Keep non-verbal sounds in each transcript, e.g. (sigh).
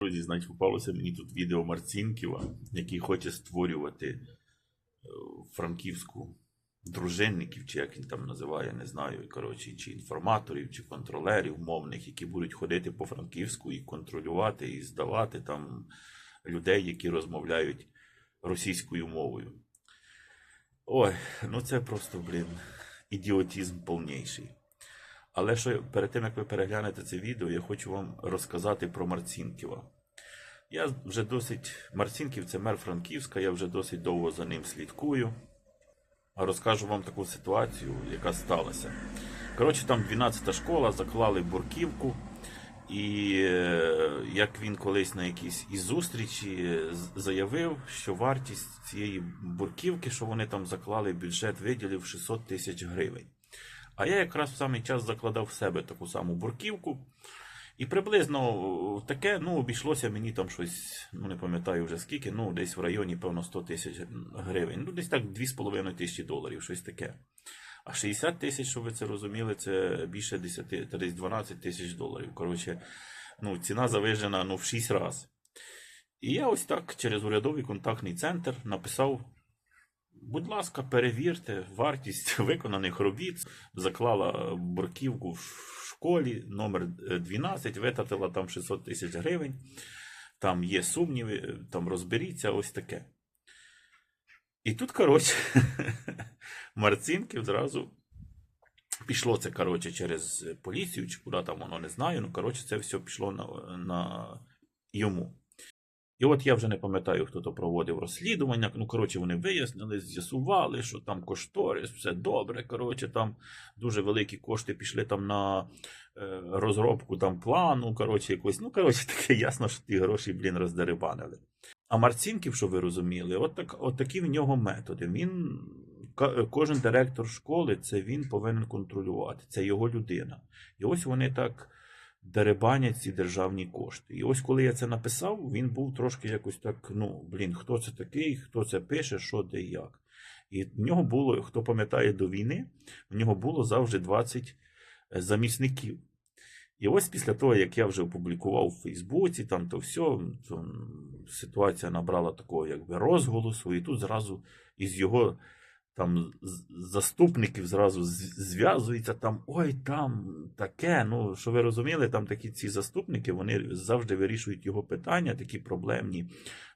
Друзі, значить, попалося мені тут відео Марцінківа, який хоче створювати е, франківську дружинників, чи як він там називає, не знаю, коротше, чи інформаторів, чи контролерів мовних, які будуть ходити по Франківську і контролювати, і здавати там людей, які розмовляють російською мовою. Ой, ну це просто, блін, ідіотізм повніший. Але що перед тим як ви переглянете це відео, я хочу вам розказати про Марцінківа. Я вже досить. Марцінків це мер Франківська, я вже досить довго за ним слідкую. Розкажу вам таку ситуацію, яка сталася. Коротше, там 12-та школа, заклали бурківку, і е, як він колись на якійсь із зустрічі заявив, що вартість цієї бурківки, що вони там заклали, бюджет виділив 600 тисяч гривень. А я якраз в самий час закладав в себе таку саму бурківку. І приблизно таке, ну, обійшлося мені там щось, ну не пам'ятаю вже скільки, ну, десь в районі, певно, 100 тисяч гривень. Ну, десь так 2,5 тисячі доларів, щось таке. А 60 тисяч, щоб ви це розуміли, це більше 10, та десь 12 тисяч доларів. Коротше, ну, ціна завижена ну, в 6 разів. І я ось так через урядовий контактний центр написав Будь ласка, перевірте вартість (laughs) виконаних робіт. Заклала борківку в школі номер е, 12, витратила там 600 тисяч гривень. Там є сумніви, е, там розберіться, ось таке. І тут, коротше, (laughs) Марцинків зразу пішло це, коротше, через поліцію, чи куди там воно не знаю. Ну, коротше, це все пішло на, на йому. І от я вже не пам'ятаю, хто то проводив розслідування. Ну, коротше, вони вияснили, з'ясували, що там кошторис, все добре. Коротше, там дуже великі кошти пішли там на е, розробку там плану. Коротше, якось. Ну, коротше, (laughs) таке ясно, що ті гроші, блін, роздерибанили. А Марцінків, що ви розуміли, от, так, от такі в нього методи. Він, кожен директор школи, це він повинен контролювати. Це його людина. І ось вони так деребанять ці державні кошти. І ось коли я це написав, він був трошки якось так: ну, блін, хто це такий, хто це пише, що де як. І в нього було, хто пам'ятає до війни, в нього було завжди 20 замісників. І ось після того, як я вже опублікував у Фейсбуці, там то все, то ситуація набрала такого якби розголосу, і тут зразу із його там заступників зразу з- зв'язується там, ой, там таке. Ну, що ви розуміли, там такі ці заступники, вони завжди вирішують його питання, такі проблемні.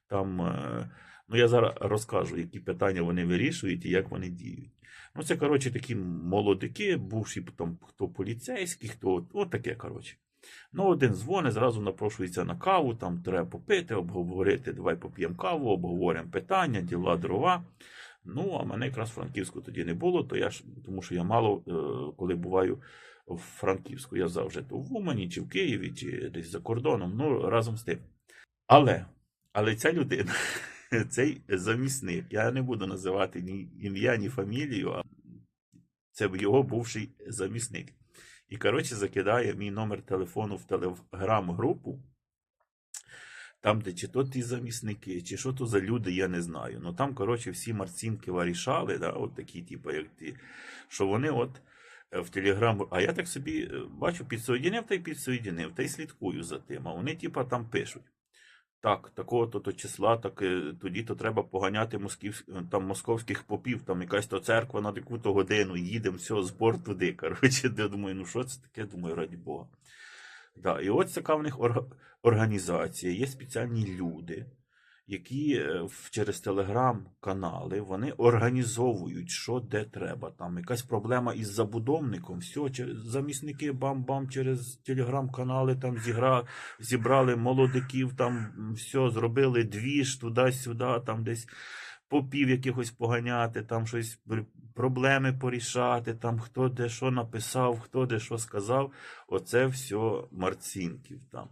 Там, е, ну я зараз розкажу, які питання вони вирішують і як вони діють. Ну, це, коротше, такі молодики, бувші там хто поліцейські, хто от таке, коротше. Ну, один дзвонить, зразу напрошується на каву, там треба попити, обговорити, давай поп'ємо каву, обговоримо питання, діла дрова. Ну, а мене якраз в Франківську тоді не було, то я ж, тому що я мало е, коли буваю в Франківську. Я завжди то в Умані, чи в Києві, чи десь за кордоном, ну разом з тим. Але, але ця людина, (laughs) цей замісник, я не буду називати ні ім'я, ні фамілію, а це його бувший замісник. І, коротше, закидає мій номер телефону в телеграм-групу. Там, де чи то ті замісники, чи що то за люди, я не знаю. Ну там, коротше, всі Марцінки вирішали, да, от такі, типу, як ті, що вони от е, в Телеграм. А я так собі е, бачу, підсоєдинив та й підсоєдинив, та й слідкую за тим. А вони, типа, там пишуть. Так, такого-то то числа, так е, тоді то треба поганяти москів, там, московських попів, там якась то церква на таку-то годину, їдемо, все, збор туди. Коротше, (laughs) я думаю, ну що це таке? Думаю, раді Бога. Да, і ось така в них організація, є спеціальні люди, які е, через телеграм-канали вони організовують, що де треба. Там якась проблема із забудовником, все, замісники бам-бам через телеграм-канали там зігра, зібрали молодиків, там все, зробили двіж туди-сюди, там десь попів якихось поганяти, там щось проблеми порішати, там хто де що написав, хто де що сказав. Оце все Марцінків там.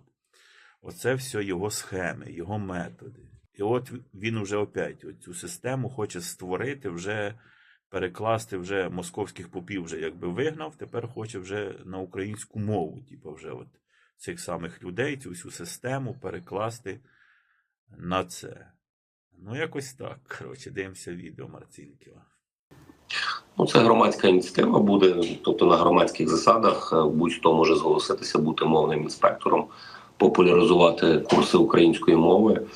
Оце все його схеми, його методи. І от він уже опять цю систему хоче створити, вже перекласти вже московських попів, вже якби вигнав, тепер хоче вже на українську мову, типу вже от цих самих людей, цю всю систему перекласти на це. Ну, якось так. Коротше, дивимося відео Марцінківа. Ну, це громадська ініціатива буде, тобто на громадських засадах е, будь-хто може зголоситися бути мовним інспектором популяризувати курси української мови,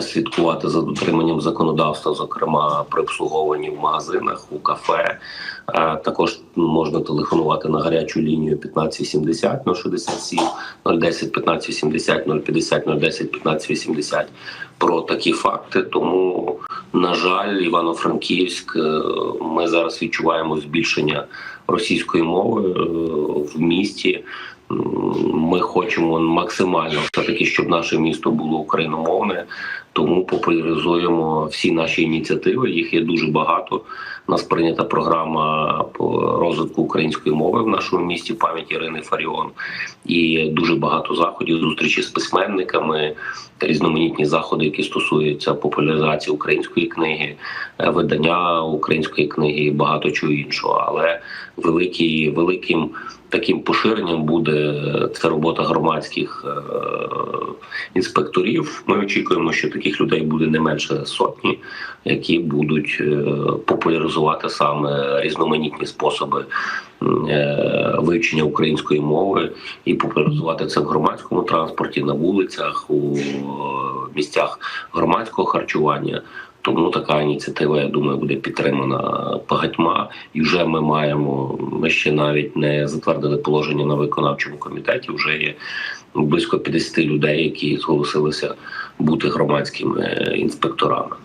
слідкувати за дотриманням законодавства, зокрема при обслуговуванні в магазинах, у кафе. Е, Також можна телефонувати на гарячу лінію 1580 067 010 1580 050 010 1580 про такі факти. Тому, на жаль, Івано-Франківськ, е, ми зараз відчуваємо збільшення російської мови е, в місті. Ми хочемо максимально все таки, щоб наше місто було україномовне, тому популяризуємо всі наші ініціативи. Їх є дуже багато. У нас прийнята програма по розвитку української мови в нашому місті в пам'ять Ірини Фаріон. І дуже багато заходів, зустрічі з письменниками, різноманітні заходи, які стосуються популяризації української книги, е, видання української книги і багато чого іншого. Але великий, великим таким поширенням буде це робота громадських е, інспекторів. Ми очікуємо, що таких людей буде не менше сотні, які будуть е, популяризувати саме різноманітні способи е, вивчення української мови і популяризувати це в громадському транспорті, на вулицях, у е, місцях громадського харчування. Тому така ініціатива, я думаю, буде підтримана багатьма. І вже ми маємо. Ми ще навіть не затвердили положення на виконавчому комітеті. Вже є близько 50 людей, які зголосилися бути громадськими інспекторами.